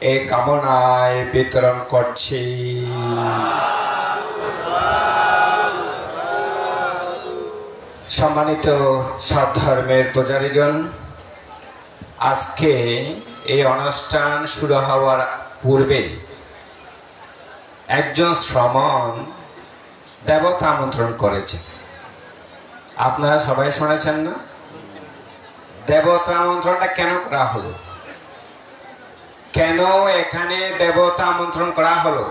এই কামনায় বিতরণ করছি। সম্মানিত সব ধর্মের পূজারীগণ, আজকে এই অনুষ্ঠান শুরু হওয়ার পূর্বে একজন শ্রমণ দেবতা আমন্ত্রণ করেছে। আপনারা সবাই শুনেছেন না? দেবতা আমন্ত্রণটা কেন করা হলো? কেন এখানে দেবতা আমন্ত্রণ করা হলো?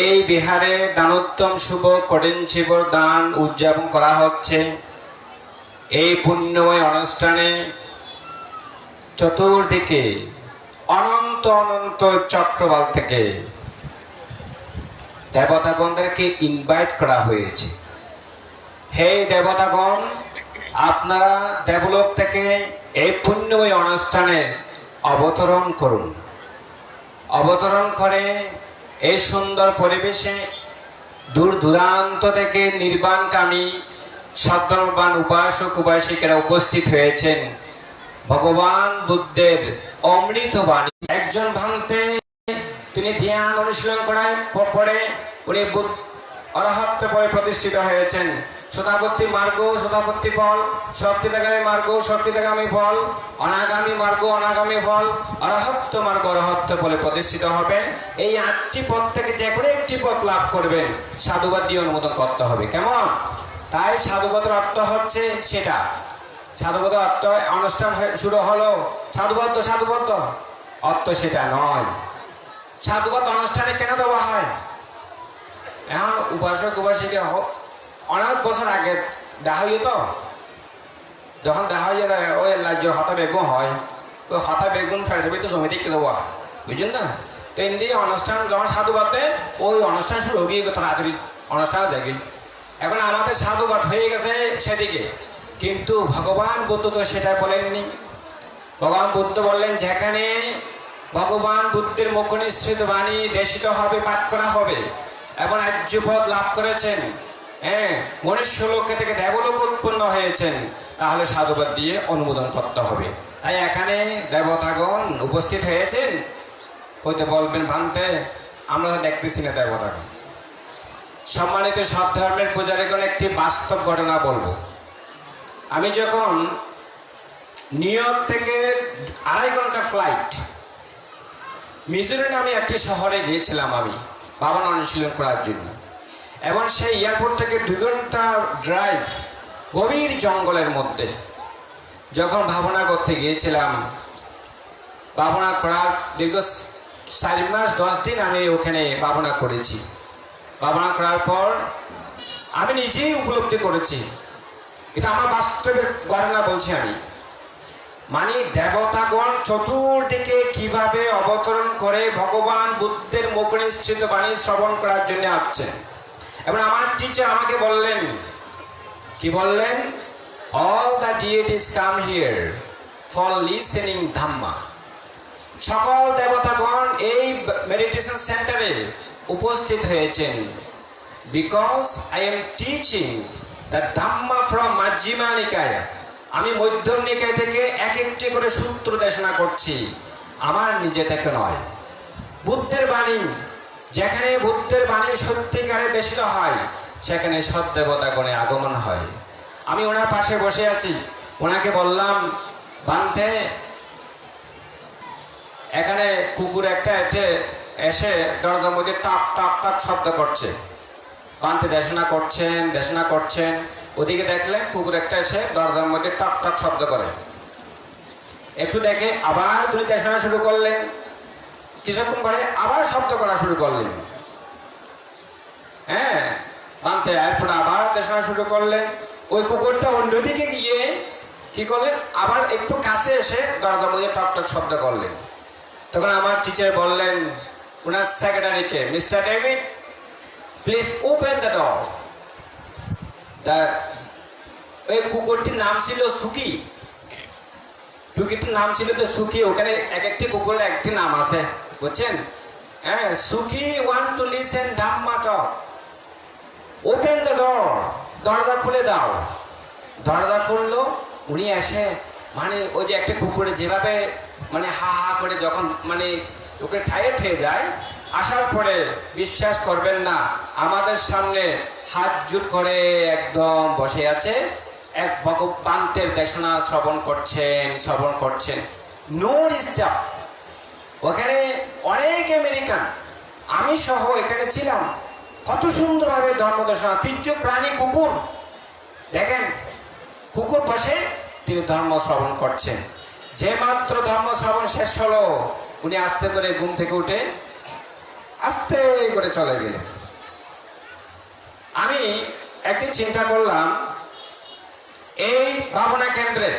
এই বিহারে দানোত্তম শুভ কঠিন শিবর দান উদযাপন করা হচ্ছে। এই পুণ্যময় অনুষ্ঠানে চতুর্দিকে অনন্ত অনন্ত চক্রবাল থেকে দেবতাগণদেরকে ইনভাইট করা হয়েছে। হে দেবতাগণ, আপনারা দেবলোক থেকে এই পুণ্যময় অনুষ্ঠানের অবতরণ করুন। অবতরণ করে এই সুন্দর পরিবেশে দূর দূরান্ত থেকে নির্বাণকামী সদ্যবান উপাসক উপাসিকেরা উপস্থিত হয়েছেন। ভগবান বুদ্ধের অমৃত বাণী। একজন ভাঙতে তিনি ধ্যান অনুশীলন করায় পরে উনি বুদ্ধ অরহত্ব পরে প্রতিষ্ঠিত হয়েছেন। শতাপত্তি মার্গ শতাপত্তি ফল, শক্তিদাগামী মার্গ, শক্তিদাগামী ফল, অনাগামী মার্গ, অনাগামী ফল অরহত্ব মার্গ অরহত্ব ফলে প্রতিষ্ঠিত হবেন। এই আটটি পথ থেকে যে কোনো একটি পথ লাভ করবেন। সাধুবাদ দিয়ে অনুমোদন করতে হবে। কেমন? তাই সাধুবাদের অর্থ হচ্ছে সেটা। সাধুবাদ অর্থ অনুষ্ঠান শুরু হলো। সাধুবদ্ধ সাধুবদ্ধ অর্থ সেটা নয়। সাধুবাদ অনুষ্ঠানে কেন দেওয়া হয়? এখন উপাসক উপাসিকা হোক অনেক বছর আগে দেখা হইয় তো। যখন দেখা হইয় ওই রাজ্যের হাতা বেগুন হয়। ওই হাতা বেগুন ফেলে তো জমি দেখতে দেওয়া বুঝছেন না তো এমনি অনুষ্ঠান, যখন সাধু সাধুবাদে ওই অনুষ্ঠান শুরু হয়ে গিয়ে তাড়াতাড়ি অনুষ্ঠান জাগি এখন আমাদের সাধুবাদ হয়ে গেছে সেদিকে। কিন্তু ভগবান বুদ্ধ তো সেটা বলেননি। ভগবান বুদ্ধ বললেন, যেখানে ভগবান বুদ্ধের মুখ নিঃসৃত বাণী, দেশিত হবে, পাঠ করা হবে। এবং রাজ্যপদ লাভ করেছেন। হ্যাঁ মনুষ্য লোকে থেকে দেবলোক উৎপন্ন হয়েছেন। তাহলে সাধুবাদ দিয়ে অনুমোদন করতে হবে। তাই এখানে দেবতাগণ উপস্থিত হয়েছেন। হয়তো বলবেন ভাঙতে আমরা দেখতেছি না দেবতাগণ। সম্মানিত সব ধর্মের পূজারীগণ, একটি বাস্তব ঘটনা বলব। আমি যখন নিউ ইয়র্ক থেকে আড়াই ঘণ্টা ফ্লাইট মিজোরি নামে একটি শহরে গিয়েছিলাম আমি। বাবা অনুশীলন করার জন্য। এবং সেই এয়ারপোর্ট থেকে দুই ঘণ্টা ড্রাইভ গভীর জঙ্গলের মধ্যে যখন ভাবনা করতে গিয়েছিলাম, ভাবনা করার দীর্ঘ চার মাস, দশ দিন আমি ওখানে ভাবনা করেছি। ভাবনা করার পর আমি নিজেই উপলব্ধি করেছি। এটা আমার বাস্তবের ঘটনা বলছি আমি। মানে দেবতাগণ চতুর্দিকে কীভাবে অবতরণ করে ভগবান বুদ্ধের মুখ নিশ্চিত বাণী শ্রবণ করার জন্য আসছেন এবং আমার টিচার আমাকে বললেন, কি বললেন? All the deities come here for listening Dhamma সকল দেবতাগণ এই মেডিটেশন সেন্টারে উপস্থিত হয়েছেন। Because I am teaching the Dhamma from Majjhima Nikaya আমি মধ্যম নিকায় থেকে এক একটি করে সূত্র দেশনা করছি। আমার নিজে থেকে নয়। বুদ্ধের বাণী, যেখানে বুদ্ধের বাণী সত্যিকারে দেশিত হয়, সেখানে সব দেবতাগণে আগমন হয়। আমি ওনার পাশে বসে আছি। ওনাকে বললাম বান্ধে এখানে কুকুর একটা এটে এসে দরজার মধ্যে টাপ টাপ টাপ শব্দ করছে। বানতে দেশনা করছেন দেশনা করছেন। ওদিকে দেখলে কুকুর একটা এসে দরজার মধ্যে টাপ টাপ শব্দ করে। একটু দেখে আবার তুমি দেশনা শুরু করলেন কিছুক্ষণ পরে আবার শব্দ করা শুরু করলেন হ্যাঁ বানতে এরপর আবার দেশনা শুরু করলেন ওই কুকুরটা অন্যদিকে গিয়ে কি করলেন আবার একটু কাছে এসে দরজার মধ্যে টক টক শব্দ করলেন তখন আমার টিচার বললেন, ওনার সেক্রেটারিকে mister David please open the door তা, ওই কুকুরটির নাম ছিল সুকি। কুকুরটির নাম ছিল তো সুকি, ওখানে এক একটি কুকুরের একটি নাম আছে, বুঝছেন? হ্যাঁ সুকি one two listen open the door, দরজা খুলে দাও। দরজা খুললো, উনি এসে মানে ওই যে একটা কুকুরে যেভাবে মানে হা হা করে যখন মানে ওকে টায়ার্ড ঠেয়ে যায় আসার পরে বিশ্বাস করবেন না, আমাদের সামনে হাত জোর করে একদম বসে আছে। এক ভগবান্তের দেশনা শ্রবণ করছেন শ্রবণ করছেন। নো ডিস্টার্ব ওখানে অনেক আমেরিকান। আমি সহ এখানে ছিলাম। কত সুন্দরভাবে ধর্মদর্শনা তির্য প্রাণী কুকুর। দেখেন, কুকুর বসে তিনি ধর্ম শ্রবণ করছেন। যে মাত্র ধর্ম শ্রবণ শেষ হলো, উনি আস্তে করে ঘুম থেকে উঠে আস্তে করে চলে গেলেন আমি একদিন চিন্তা করলাম, এই ভাবনা কেন্দ্রে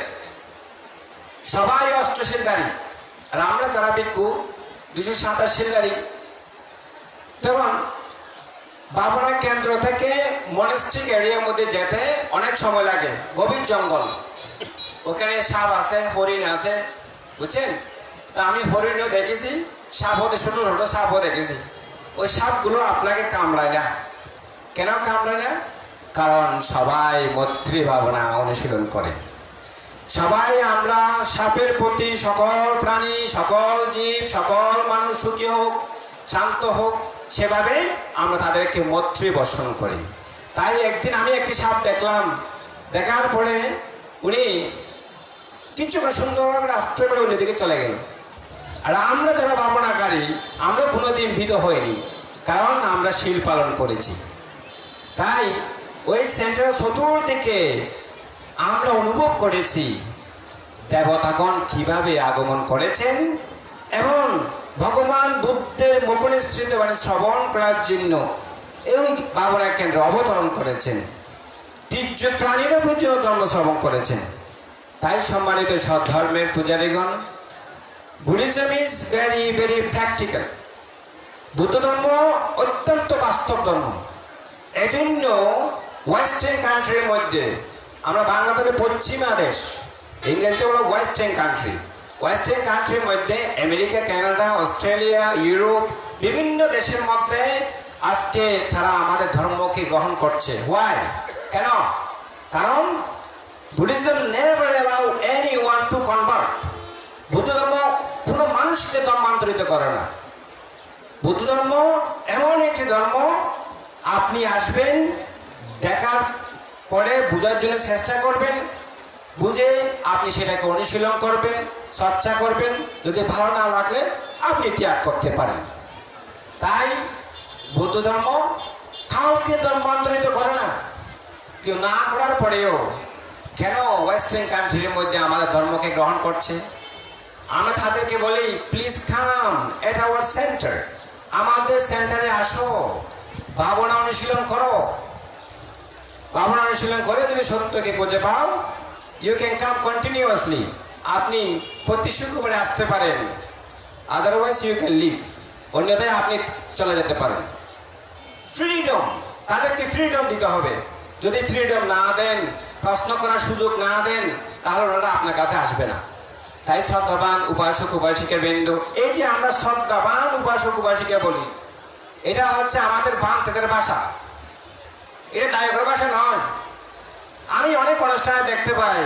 সবাই অষ্টশীলধারী আর আমরা যারা ভিক্ষু, দুশো সাতাশিলধারী তখন ভাবনা কেন্দ্র থেকে মনেস্ট্রিক এরিয়ার মধ্যে যেতে অনেক সময় লাগে, গভীর জঙ্গল। ওখানে সাপ আছে, হরিণ আছে, বুঝছেন? তা আমি হরিণও দেখেছি সাপ হতে, ছোটো ছোটো সাপও দেখেছি ওই সাপগুলো আপনাকে কামড়ায় না। কেন কামড়ায় না? কারণ সবাই মৈত্রী ভাবনা অনুশীলন করে। সবাই আমরা সাপের প্রতি সকল প্রাণী, সকল জীব, সকল মানুষ সুখী হোক, শান্ত হোক, সেভাবে আমরা তাদেরকে মৈত্রী বর্ষণ করি। তাই একদিন আমি একটি সাপ দেখলাম। দেখার পরে উনি কিছু করে সুন্দরভাবে আস্তে করে উনি দিকে চলে গেল আর আমরা যারা ভাবনাকারী আমরা কোনোদিন ভীত হইনি, কারণ আমরা শিল পালন করেছি। তাই ওই সেন্টারের চতুর্দিকে আমরা অনুভব করেছি, দেবতাগণ কীভাবে আগমন করেছেন এবং ভগবান বুদ্ধের মুখনিসৃত মানে শ্রবণ করার জন্য এই বাবরা কেন্দ্র অবতরণ করেছেন। তীর্য প্রাণীরা পর্যন্ত ধর্ম শ্রবণ করেছেন। তাই সম্মানিত সব ধর্মের পূজারীগণ Buddhism is very very practical Buddha ধর্ম অত্যন্ত বাস্তব ধর্ম। এজন্য ওয়েস্টার্ন কান্ট্রির মধ্যে, আমরা বাংলাদেশের পশ্চিমা দেশ ইংল্যান্ডে হলো ওয়েস্টার্ন কান্ট্রি ওয়েস্টার্ন কান্ট্রির মধ্যে আমেরিকা কানাডা অস্ট্রেলিয়া ইউরোপ বিভিন্ন দেশের মধ্যে আজকে তারা আমাদের ধর্মকে গ্রহণ করছে। হোয়াই কেন? কারণ Buddhism never allow anyone to convert Buddha ধর্ম কোনো মানুষকে ধর্মান্তরিত করে না। বৌদ্ধ ধর্ম এমন একটি ধর্ম, আপনি আসবেন, দেখার পরে বোঝার জন্য চেষ্টা করবেন, বুঝে আপনি সেটাকে অনুশীলন করবেন, চর্চা করবেন, যদি ভালো না লাগলে আপনি ত্যাগ করতে পারেন। তাই বৌদ্ধ ধর্ম কাউকে ধর্মান্তরিত করে না। কেউ না করার পরেও কেন ওয়েস্টার্ন কান্ট্রির মধ্যে আমাদের ধর্মকে গ্রহণ করছে? আমরা তাদেরকে বলি please come at our centre আমাদের সেন্টারে আসো। ভাবনা অনুশীলন করো। ভাবনা অনুশীলন করে যদি সত্যকে খুঁজে পাও ইউ ক্যান কাম কন্টিনিউয়াসলি আপনি প্রতি শুক্রবারে আসতে পারেন। আদারওয়াইজ ইউ ক্যান লিভ অন্যথায় আপনি চলে যেতে পারেন। ফ্রিডম তাদেরকে ফ্রিডম দিতে হবে। যদি ফ্রিডম না দেন, প্রশ্ন করার সুযোগ না দেন, তাহলে ওনারা আপনার কাছে আসবে না। তাই শ্রদ্ধাবান উপাসক উপাসিকা বৃন্দ, এই যে আমরা শ্রদ্ধাবান উপাসক উপাসিকা বলি, এটা হচ্ছে আমাদের বান্তেদের ভাষা। এটা নায়কের ভাষা নয়। আমি অনেক অনুষ্ঠানে দেখতে পাই,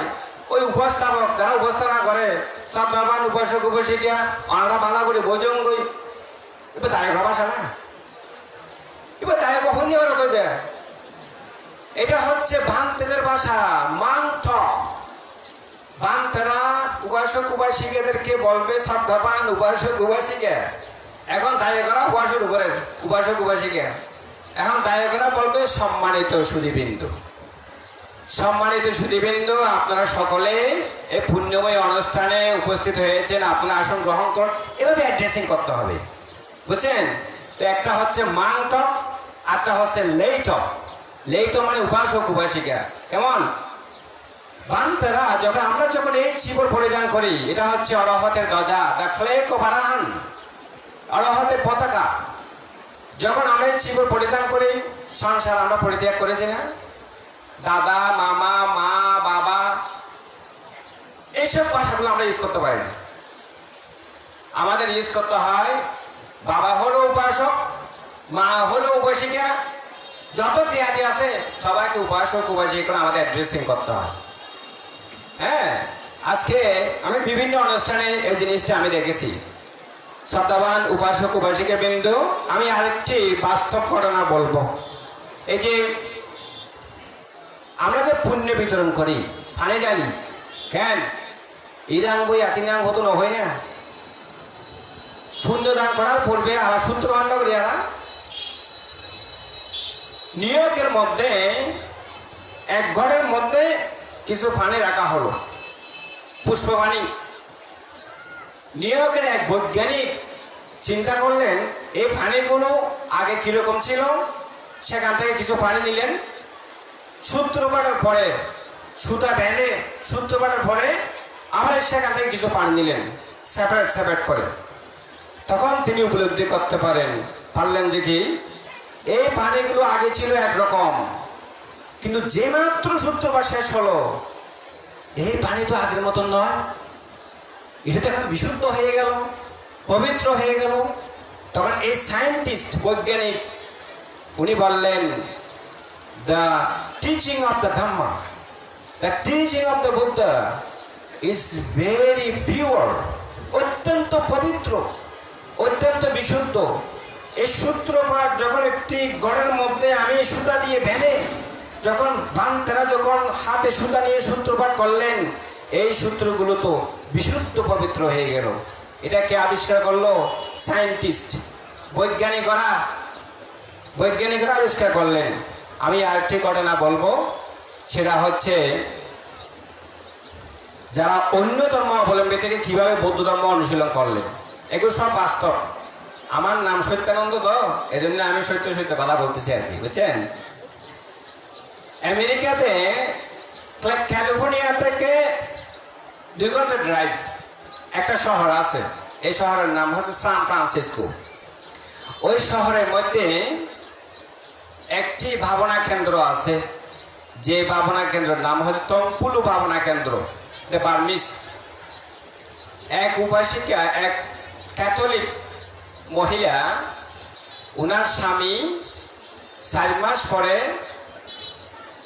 ওই উপস্থাপক যারা উপস্থাপনা করে, শ্রদ্ধাবান উপাসক উপাসিকা ওনারা বাংলা করে বোঝন এবার নায়কের ভাষা না। এবার নায়ক কখন নিয়ে ওরা এটা হচ্ছে ভান্তেদের ভাষা মান্থ বলবে উপাসক এখন উপাসক এখন দায়করা বলবে, সম্মানিত সুদীবৃন্দ। সম্মানিত সুদীবৃন্দ, আপনারা সকলে এই পুণ্যময় অনুষ্ঠানে উপস্থিত হয়েছেন, আপনার আসন গ্রহণ কর এভাবে অ্যাড্রেসিং করতে হবে। বুঝছেন? তো একটা হচ্ছে মান টক আরটা হচ্ছে লেইটক লেইটক মানে উপাসক উপাসিকা। কেমন? বান্তেরা, যখন আমরা যখন এই চিবর পরিধান করি, এটা হচ্ছে অরহতের ধ্বজা দ্য ফ্লেক ও বারাহান অরহতের পতাকা। যখন আমরা এই চিবর পরিধান করি, সংসার আমরা পরিত্যাগ করেছি না? দাদা, মামা, মা, বাবা, এইসব ভাষাগুলো আমরা ইউজ করতে পারি না। আমাদের ইউজ করতে হয়, বাবা হলো উপাসক, মা হলো উপাসিকা, যত ক্রিয়াদি আছে, সবাইকে উপাসক, উপাসিকা করে আমাদের অ্যাড্রেসিং করতে হয়। হ্যাঁ আজকে আমি বিভিন্ন অনুষ্ঠানে এই জিনিসটা আমি দেখেছি। শ্রদ্ধাবান উপাসক, উপাসিকা বিন্দু, আমি আরেকটি বাস্তব ঘটনা বলব। এই যে আমরা যে পুণ্য বিতরণ করি, ফানি ডালি, কেন? ইদাং বই আতিনাং হতো নহয় না? পুণ্য দান করার পূর্বে আবার সূত্র বান্ধ করি আরা নিয়োগের মধ্যে, এক ঘরের মধ্যে কিছু ফানি রাখা হলো। পুষ্পবাণী নিয়োগের এক বৈজ্ঞানিক চিন্তা করলেন এই ফানিগুলো আগে কীরকম ছিল? সেখান থেকে কিছু পানি নিলেন। সূত্রপাটের পরে, সুতা বেঁধে সূত্রপাটের পরে আবার সেখান থেকে কিছু পানি নিলেন, সেপারেট সেপারেট করে। তখন তিনি উপলব্ধি করতে পারেন, পারলেন যে কি এই পানিগুলো আগে ছিল একরকম। কিন্তু যে মাত্র সূত্রপাত শেষ হলো এই পানি তো আগের মতন নয়। এটা তো এখন বিশুদ্ধ হয়ে গেল, পবিত্র হয়ে গেল। তখন এই সায়েন্টিস্ট, বৈজ্ঞানিক, উনি বললেন the teaching of the Dhamma the teaching of the Buddha is very pure অত্যন্ত পবিত্র, অত্যন্ত বিশুদ্ধ। এই সূত্রপাত যখন একটি ঘরের মধ্যে আমি সুতা দিয়ে বেঁধে যখন বান্তেরা যখন হাতে সুতা নিয়ে সূত্রপাত করলেন, এই সূত্রগুলো তো বিশুদ্ধ পবিত্র হয়ে গেল। এটা কে আবিষ্কার করল? সায়েন্টিস্ট। বৈজ্ঞানিকরা বৈজ্ঞানিকরা আবিষ্কার করলেন। আমি আরেকটি ঘটনা বলব। সেটা হচ্ছে, যারা অন্য ধর্ম অবলম্বী থেকে কীভাবে বৌদ্ধ ধর্ম অনুশীলন করলেন, এগুলো সব বাস্তব। আমার নাম সত্যানন্দ তো, এজন্য আমি সত্য সত্য কথা বলতেছি আর কি, বুঝছেন? আমেরিকাতে ক্যালিফোর্নিয়া থেকে দুই ঘণ্টা ড্রাইভ একটা শহর আছে। এই শহরের নাম হচ্ছে সান ফ্রান্সিসকো। ওই শহরের মধ্যে একটি ভাবনা কেন্দ্র আছে। যে ভাবনা কেন্দ্রের নাম হচ্ছে তম্পুলু ভাবনা কেন্দ্র। এটা বার্মিস এক উপাসিকা, এক ক্যাথলিক মহিলা ওনার স্বামী চার মাস পরে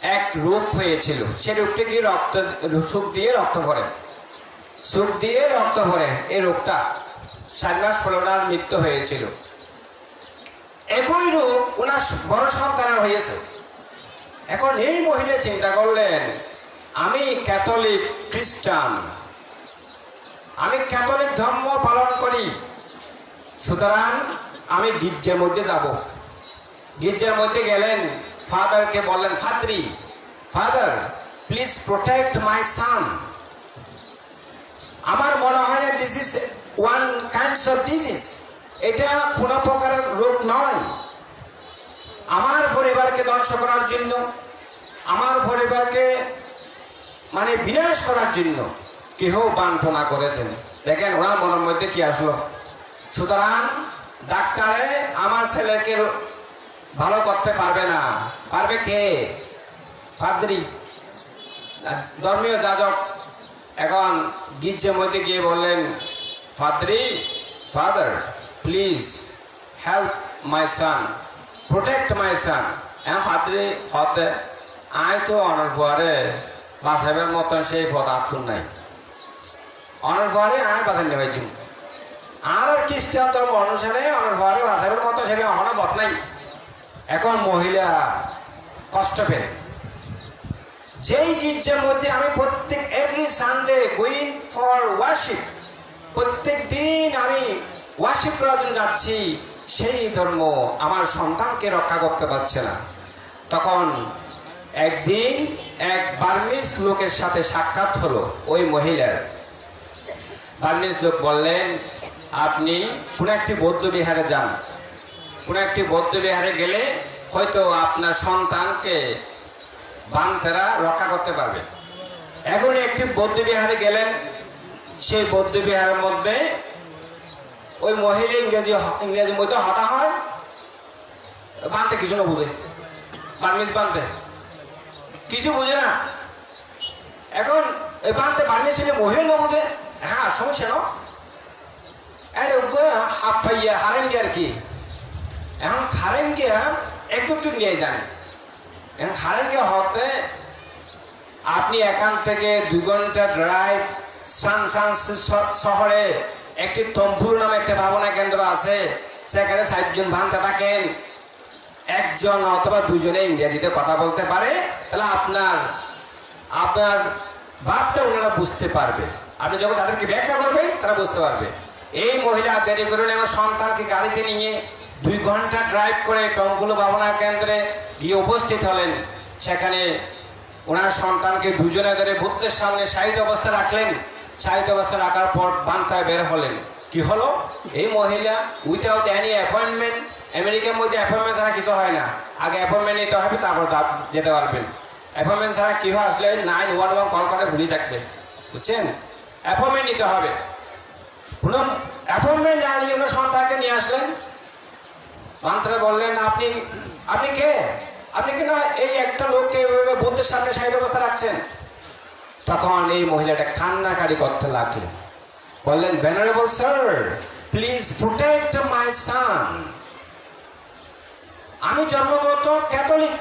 এক রোগ হয়েছিল। সে রোগটি কি রক্ত, সুখ দিয়ে রক্ত ভরে? সুখ দিয়ে রক্ত ভরে, এই মাস পরে ওনার মৃত্যু হয়েছিল। একই রোগ ওনার বড় সন্তানের হয়েছে। এখন এই মহিলা চিন্তা করলেন, আমি ক্যাথলিক খ্রিস্টান। আমি ক্যাথলিক ধর্ম পালন করি। সুতরাং আমি গির্জার মধ্যে যাব। গির্জার মধ্যে গেলেন। ফাদারকে বললেন ফাদ্রি father please protect my son আমার মনে হয় না this is one kinds of disease এটা কোনো প্রকারের রোগ নয়। আমার পরিবারকে ধ্বংস করার জন্য, আমার পরিবারকে মানে বিনাশ করার জন্য কেহ বান্টনা করেছেন। দেখেন, ওনার মনের মধ্যে কি আসলো? সুতরাং ডাক্তারে আমার ছেলেকে ভালো করতে পারবে না। পারবে কে? পাদ্রি। ধর্মীয় যাজক এখন গির্জের মধ্যে গিয়ে বললেন ফাদ্রি father please help my son protect my son হ্যাঁ ফাদ্রি হতে আয় তো অনার পরে বাসাবের মতন সেই পথ আটকুন নাই। অনার পরে আয় বাসান নেবে জুম আর আর খ্রিস্টান ধর্ম অনুসারে অনার পরে বাসাবের মতো সেটা অহনা পথ নাই। এখন মহিলা কষ্ট পেলে। যেই গির্জার মধ্যে আমি প্রত্যেক every Sunday going for worship প্রত্যেক দিন আমি ওয়ার্শিপ করার জন্য যাচ্ছি, সেই ধর্ম আমার সন্তানকে রক্ষা করতে পারছে না। তখন একদিন এক বার্মিস লোকের সাথে সাক্ষাৎ হলো ওই মহিলার। বার্মিস লোক বললেন, আপনি কোনো একটি বৌদ্ধ বিহারে যান। কোনো একটি বৌদ্ধ বিহারে গেলে হয়তো আপনার সন্তানকে বান্তেরা রক্ষা করতে পারবে। এখন একটি বৌদ্ধ বিহারে গেলেন, সেই বৌদ্ধ বিহারের মধ্যে ওই মহিলা ইংরেজি ইংরেজির মধ্যে হতা হয়, বানতে কিছু না বুঝে বার্মিস বানতে। কিছু বুঝে না। এখন এই বানতে বার্মিস ছেলে মহিলা না বুঝে? হ্যাঁ সমস্যা না। আরে হাফ পাইয়া হারেন আর কি। এখন হারেন গিয়া একটু একটু নিয়ে জানে। এখন হারেন গিয়ে হতে আপনি এখান থেকে দু ঘণ্টা ড্রাইভ সান শহরে একটি তম্পুর নামে একটা ভাবনা কেন্দ্র আছে, সেখানে ষাটজন ভান্তা থাকেন। একজন অথবা দুজনে ইংরেজিতে কথা বলতে পারে, তাহলে আপনার আপনার ভাবটা ওনারা বুঝতে পারবে। আপনি যখন তাদেরকে ব্যাখ্যা করবেন, তারা বুঝতে পারবে। এই মহিলা দেরি করুন এবং সন্তানকে গাড়িতে নিয়ে দুই ঘণ্টা ড্রাইভ করে টঙ্কুলো ভাবনা কেন্দ্রে গিয়ে উপস্থিত হলেন। সেখানে ওনার সন্তানকে দুজনে ধরে বুদ্ধের সামনে সাহিত্য অবস্থা রাখলেন। সাহিত্য অবস্থা রাখার পর বান্তায় বের হলেন। কি হলো? এই মহিলা উইথাউট এনি অ্যাপয়েন্টমেন্ট আমেরিকার মধ্যে অ্যাপয়েন্টমেন্ট ছাড়া কিছু হয় না। আগে অ্যাপয়েন্টমেন্ট নিতে হবে, তারপর যেতে পারবেন। অ্যাপয়েন্টমেন্ট ছাড়া কি হয় আসলে নাইন ওয়ান ওয়ান কল করে ভুলি থাকবে। বুঝছেন? অ্যাপয়েন্টমেন্ট নিতে হবে। কোনো অ্যাপয়েন্টমেন্ট না নিয়ে সন্তানকে নিয়ে আসলেন? মান্ত্রে বললেন, আপনি আপনি কে? আপনি কি না এই একটা লোককে এভাবে বুদ্ধের সামনে সাহিত্য অবস্থা রাখছেন? তখন এই মহিলাটা কান্নাকারি করতে লাগলেন বললেন venerable sir please protect my son আমি জন্মগত ক্যাথলিক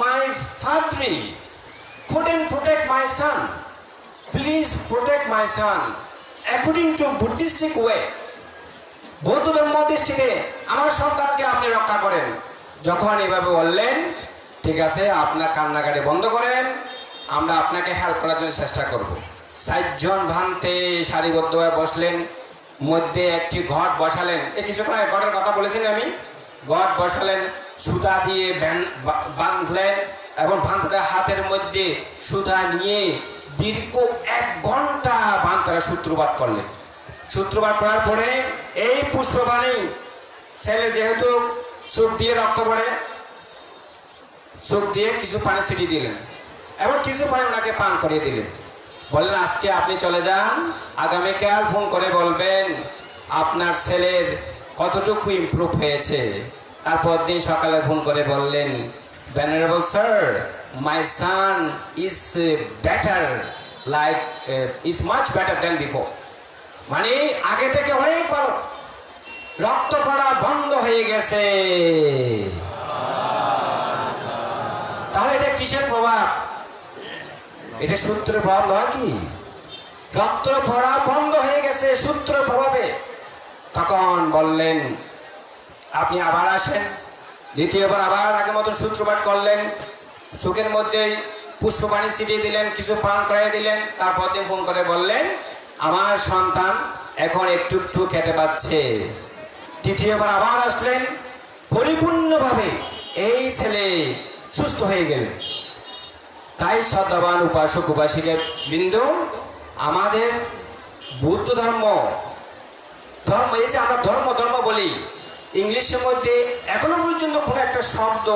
মাই ফাদ্রি couldn't protect my son. Please protect my son according to buddhistic way. ধর্ম দৃষ্টিতে আমার সন্তানকে আপনি রক্ষা করেন। যখন এভাবে বললেন, ঠিক আছে, আপনার কান্নাকাটি বন্ধ করেন, আমরা আপনাকে হেল্প করার জন্য চেষ্টা করব। ষাটজন ভান্তে সারিবদ্ধভাবে বসলেন, মধ্যে একটি ঘট বসালেন। এই কিছুক্ষণ ঘটের কথা বলেছি আমি? ঘট বসালেন, সুতা দিয়ে বাঁধলেন এবং ভান্তার হাতের মধ্যে সুতা নিয়ে দীর্ঘ এক ঘণ্টা ভান্তারা সূত্রপাত করলেন। সূত্রপাত করার পরে এই পুষ্পবাণী ছেলের যেহেতু চোখ দিয়ে রক্ত পড়ে, চোখ দিয়ে কিছু পানি ছিটিয়ে দিলেন এবং কিছু পানি ওনাকে পান করিয়ে দিলেন। বললেন, আজকে আপনি চলে যান, আগামীকাল ফোন করে বলবেন আপনার ছেলের কতটুকু ইমপ্রুভ হয়েছে। তারপর দিন সকালে ফোন করে বললেন venerable sir my son is better like is much better than before মানে আগে থেকে অনেক ভালো। রক্ত পড়া বন্ধ হয়ে গেছে। তাহলে এটা কিসের প্রভাব? এটা সূত্রের প্রভাব নয় কি? রক্ত পড়া বন্ধ হয়ে গেছে সূত্র প্রভাবে। তখন বললেন, আপনি আবার আসেন। দ্বিতীয়বার আবার আগের মতো সূত্রপাত করলেন। চোখের মধ্যে পুষ্পপানি ছিটিয়ে দিলেন, কিছু পান করাই দিলেন। তারপর দিন ফোন করে বললেন আমার সন্তান এখন একটু একটু খেতে পাচ্ছে। তৃতীয়বার আবার আসলেন, পরিপূর্ণভাবে এই ছেলে সুস্থ হয়ে গেলেন তাই শ্রদ্ধাবান উপাসক উপাসিকা বিন্দু, আমাদের বুদ্ধ ধর্ম ধর্ম, এই যে আমরা ধর্ম ধর্ম বলি, ইংলিশের মধ্যে এখনও পর্যন্ত কোনো একটা শব্দ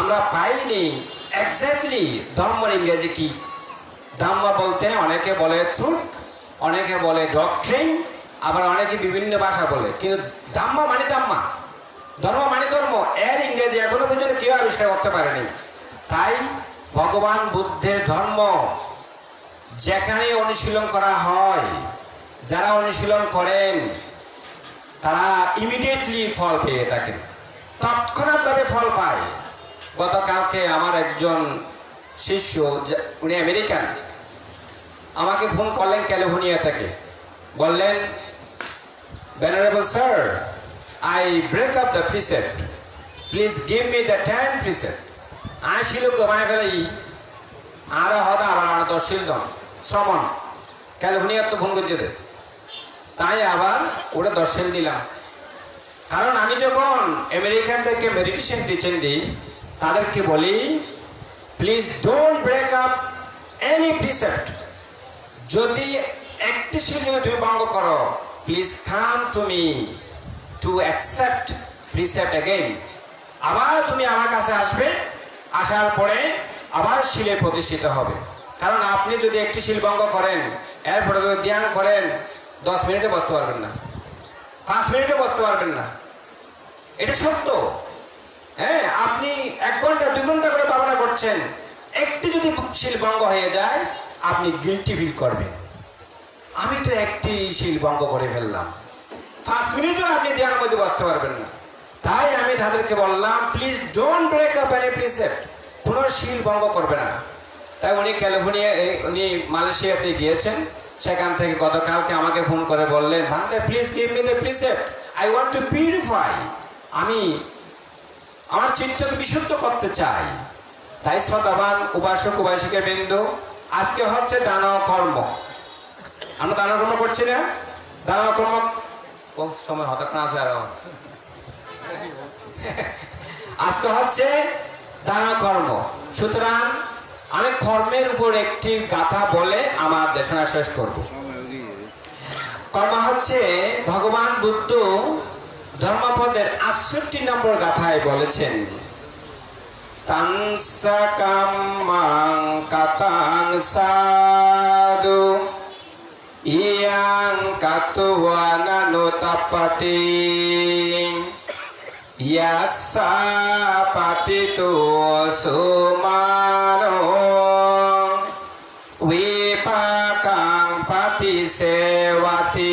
আমরা পাইনি। এক্স্যাক্টলি ধর্মের ইংরেজি কি? ধর্ম বলতে অনেকে বলে ট্রুথ অনেকে বলে ডকট্রিন আবার অনেকে বিভিন্ন ভাষা বলে। কিন্তু ধাম্ম মানে ধাম্মা ধর্ম মানে ধর্ম। এর ইংরেজি এখনও পর্যন্ত কেউ আবিষ্কার করতে পারেনি। তাই ভগবান বুদ্ধের ধর্ম যেখানে অনুশীলন করা হয়, যারা অনুশীলন করেন, তারা ইমিডিয়েটলি ফল পেয়ে থাকেন। তৎক্ষণাৎভাবে ফল পায়। গতকালকে আমার একজন শিষ্য উনি আমেরিকান আমাকে ফোন করলেন ক্যালিফোর্নিয়া থেকে বললেন Venerable sir, I break up the precept. Please give me the ten precept. আসিল কমায় ফেলাই আরও হদা আবার আমার দশশীল জন শ্রমণ ক্যালিফোর্নিয়ার তো ফোন করছে। তাই আবার ওটা দশ দশশীল দিলাম কারণ আমি যখন আমেরিকান থেকে মেডিটেশন টিচিং দিই তাদেরকে বলি please don't break up any precept যদি একটি শিল তুমি ভঙ্গ করো please come to me to accept precept again আবার তুমি আমার কাছে আসবে, আসার পরে আবার শিলে প্রতিষ্ঠিত হবে। কারণ আপনি যদি একটি শিল ভঙ্গ করেন, এরপরে যদি ধ্যান করেন, দশ মিনিটে বসতে পারবেন না। পাঁচ মিনিটে বসতে পারবেন না। এটা সত্য। হ্যাঁ আপনি এক ঘণ্টা, দুই ঘণ্টা করে ভাবনা করছেন, একটি যদি শিল ভঙ্গ হয়ে যায় আপনি গিলটি ফিল করবেন। আমি তো একটি শিল ভঙ্গ করে ফেললাম। পাঁচ মিনিটও আপনি ধ্যানের মধ্যে বসতে পারবেন না। তাই আমি তাদেরকে বললাম please don't break up any precept কোনো শিল ভঙ্গ করবে না। তাই উনি ক্যালিফোর্নিয়া উনি মালয়েশিয়াতে গিয়েছেন। সেখান থেকে গতকালকে আমাকে ফোন করে বললেন Bhante please give me the precept I want to purify আমি আমার চিত্তকে বিশুদ্ধ করতে চাই। তাই শ্রদ্ধাবান উপাসক, উপাসিকা বিন্দু আজকে হচ্ছে দান কর্ম আমরা দান কর্ম করছি না? দান কর্ম ও, সময় হঠাৎ না আছে আরও। আজকে হচ্ছে দান কর্ম সুতরাং আমি কর্মের উপর একটি গাথা বলে আমার দেশনা শেষ করব। কর্ম হচ্ছে ভগবান বুদ্ধ ধর্মপদের আটষট্টি নম্বর গাথায় বলেছেন Tansa kamang katang sadu Iyang katuwanan utapati. Yasa patitu sumano, Wipakang pati sewati.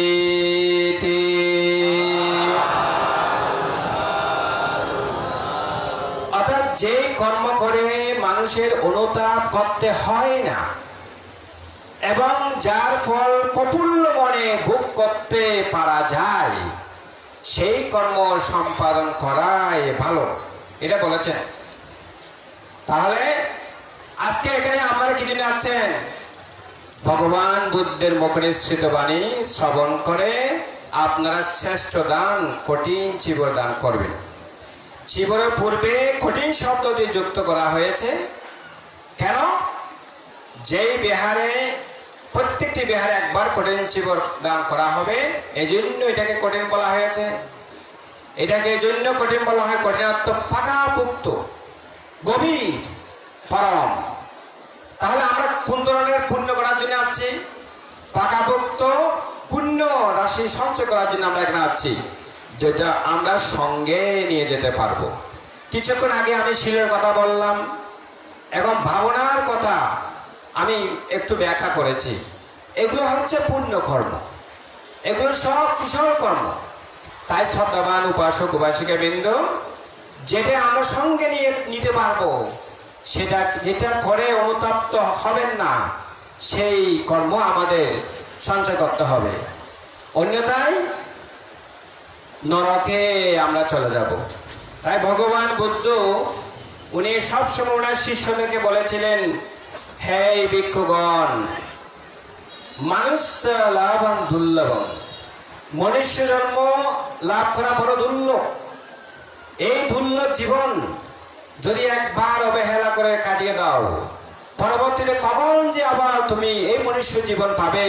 কর্ম করে মানুষের অনুতাপ করতে হয় না। এবং যার ফল প্রফুল্ল মনে ভোগ করতে পারা যায়, সেই কর্ম সম্পাদন করাই ভালো। এটা বলেছেন। তাহলে আজকে এখানে আপনারা কি জন্য আছেন? ভগবান বুদ্ধের মুখনিসৃত বাণী শ্রবণ করে আপনারা শ্রেষ্ঠ দান, কঠিন চিবর দান করবেন। চিবরের পূর্বে কঠিন শব্দ দিয়ে যুক্ত করা হয়েছে। কেন? যেই বিহারে, প্রত্যেকটি বিহারে একবার কঠিন চিবর দান করা হবে এই জন্য এটাকে কঠিন বলা হয়েছে। এটাকে এই জন্য কঠিন বলা হয় কঠিনত্ব পাকাপুক্ত গভীর, পরম। তাহলে আমরা কোন ধরনের পুণ্য করার জন্য আসছি? পাকাপোক্ত পুণ্য রাশি সঞ্চয় করার জন্য আমরা এখানে আসছি। যেটা আমরা সঙ্গে নিয়ে যেতে পারব। কিছুক্ষণ আগে আমি শিলের কথা বললাম। এখন ভাবনার কথা আমি একটু ব্যাখ্যা করেছি। এগুলো হচ্ছে পুণ্য কর্ম এগুলো সব কুশল কর্ম। তাই শ্রদ্ধাবান উপাসক, উপাসিকা বৃন্দ, যেটা আমরা সঙ্গে নিয়ে নিতে পারব, সেটা যেটা করে অনুতপ্ত হবেন না, সেই কর্ম আমাদের সঞ্চয় করতে হবে। অন্যথায় নরকে আমরা চলে যাব। তাই ভগবান বুদ্ধ, উনি সবসময় ওনার শিষ্যদেরকে বলেছিলেন হে ভিক্ষুগণ, মানুষ লাভান দুর্লভম। মনুষ্য জন্ম লাভ করা বড় দুর্লভ। এই দুর্লভ জীবন যদি একবার অবহেলা করে কাটিয়ে দাও, পরবর্তীতে কখন যে আবার তুমি এই মনুষ্য জীবন পাবে,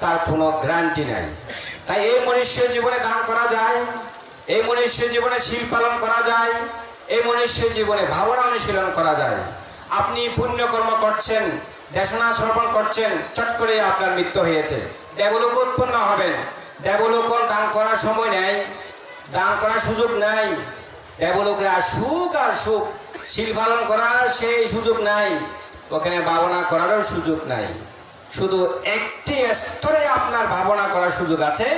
তার কোনো গ্যারান্টি নাই। তাই এই মনুষ্য জীবনে দান করা যায়, এই মনুষ্য জীবনে শিল পালন করা যায়, এই মনুষ্য জীবনে ভাবনা অনুশীলন করা যায়। আপনি পুণ্যকর্ম করছেন দেশনা শ্রবণ করছেন, চট করে আপনার মৃত্যু হয়েছে। দেবলোক উৎপন্ন হবেন। দেবলোক দান করার সময় নেই, দান করার সুযোগ নাই। দেবলোকেরা সুখ আর সুখ, শিল পালন করার সেই সুযোগ নাই। ওখানে ভাবনা করারও সুযোগ নাই। শুধু একটি স্তরে আপনার ভাবনা করার সুযোগ আছে,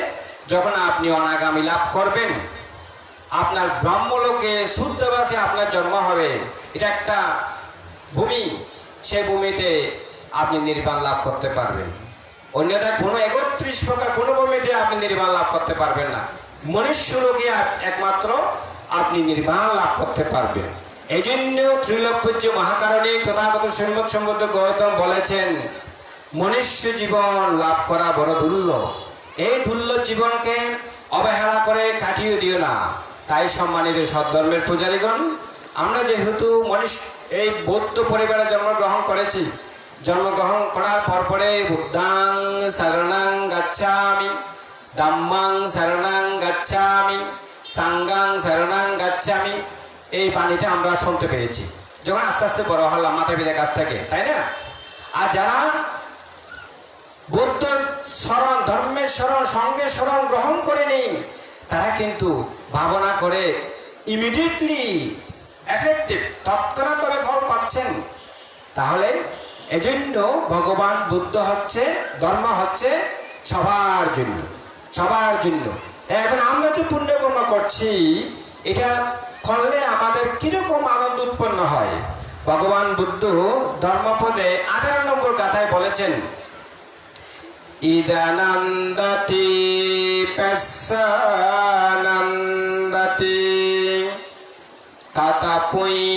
যখন আপনি অনাগামী লাভ করবেন। আপনার ব্রহ্মলোকে শুদ্ধবাসে আপনার জন্ম হবে। এটা একটা ভূমি। সে ভূমিতে আপনি নির্বাণ লাভ করতে পারবেন। অন্যটা কোনো একত্রিশ প্রকার কোনো ভূমিতে আপনি নির্বাণ লাভ করতে পারবেন না। মনুষ্য লোকে একমাত্র আপনি নির্বাণ লাভ করতে পারবেন। এই জন্য ত্রিলোকপূজ্য মহাকারণে তথাগত সম্মত সম্বন্ধ গৌতম বলেছেন মনুষ্য জীবন লাভ করা বড় দুর্লভ। এই দুর্লভ জীবনকে অবহেলা করে কাটিয়ে দিও না। তাই সম্মানিত সদ্ধর্মের পূজারীগণ, আমরা যেহেতু মনুষ্য, এই বৌদ্ধ পরিবারে জন্মগ্রহণ করেছি, জন্মগ্রহণ করার পর পরে বুদ্ধাং শরণাং গাচ্ছামি, দাম্মাং শরণাং গাচ্ছামি, সাঙ্গাং শরণাং গাচ্ছামি, এই বাণীটা আমরা শুনতে পেয়েছি। যখন আস্তে আস্তে বড় হলাম মাথা কাছ থেকে, তাই না? আর যারা বুদ্ধ স্মরণ, ধর্মের স্মরণ সঙ্গে স্মরণ গ্রহণ করেনি তারা কিন্তু ভাবনা করে ইমিডিয়েটলি এফেক্টিভ তৎক্ষণাৎভাবে ফল পাচ্ছেন। তাহলে এজন্য ভগবান বুদ্ধ হচ্ছে, ধর্ম হচ্ছে সবার জন্য সবার জন্য। তাই এখন আমরা যে পুণ্যকর্ম করছি, এটা করলে আমাদের কীরকম আনন্দ উৎপন্ন হয়? ভগবান বুদ্ধ ধর্মপদে আঠারো নম্বর কথায় বলেছেন ইদানন্দতি পেশানন্দতি পুণ্য উভয়তানন্দতি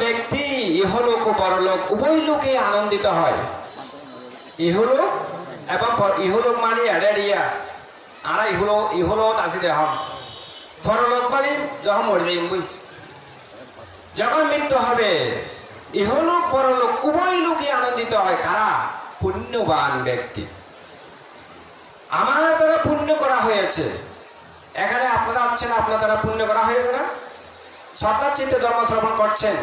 ব্যক্তি ইহলোক ও পরলোক, উভয় লোকে আনন্দিত হয়। ইহলোক এবং ইহলোক মানে এড়িয়া। আর ইহলো ইহলোক আসি দেহম পরলোক মানে যখন মরে যাই বুঝ। যখন মৃত্যু হবে, ইহলোক, পরলোক, উভয় লোকে আনন্দিত হয়। কারা? পুণ্যবান ব্যক্তি। আমার দ্বারা পুণ্য করা হয়েছে। এখানে আপনারা আছেন, আপনার দ্বারা পুণ্য করা হয়েছে না? সর্দার চিত্তে ধর্ম শ্রবণ করছেন।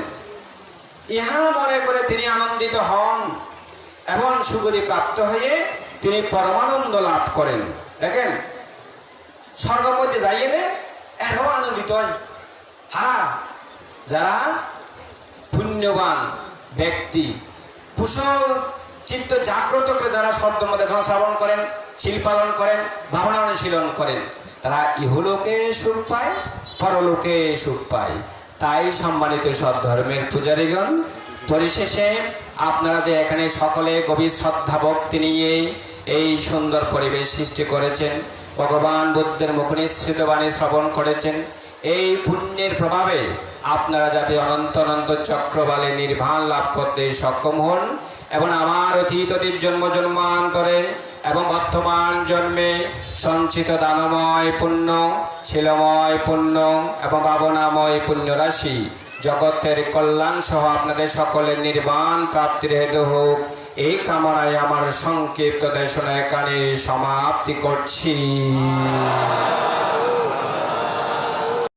ইহা মনে করে তিনি আনন্দিত হন এবং সুগতি প্রাপ্ত হয়ে তিনি পরমানন্দ লাভ করেন। দেখেন, স্বর্গের মধ্যে যাইয়ে দে, এরাও আনন্দিত হয়। হারা, যারা পুণ্যবান ব্যক্তি, কুশল চিত্ত জাগ্রত করে যারা শব্দ মধ্যে শ্রবণ করেন, শিল পালন করেন, ভাবনা অনুশীলন করেন, তারা ইহলোকে সুখ পায়, পরলোকে সুখ পায়। তাই সম্মানিত সব ধর্মের পূজারীগণ, পরিশেষে আপনারা যে এখানে সকলে গভীর শ্রদ্ধা, ভক্তি নিয়ে এই সুন্দর পরিবেশ সৃষ্টি করেছেন, ভগবান বুদ্ধের মুখনিসৃত বাণী শ্রবণ করেছেন, এই পুণ্যের প্রভাবে আপনারা যাতে অনন্ত অনন্ত চক্রবালে নির্বাণ লাভ করতে সক্ষম হন এবং আমার অতীত অতীত জন্ম জন্মান্তরে এবং বর্তমান জন্মে সঞ্চিত দানময় পুণ্য, শিলময় পুণ্য এবং ভাবনাময় পুণ্যরাশি জগতের কল্যাণ সহ আপনাদের সকলের নির্বাণ প্রাপ্তির হেতু হোক। এই কামনায় আমার সংক্ষিপ্ত দেশনা এখানে সমাপ্তি করছি।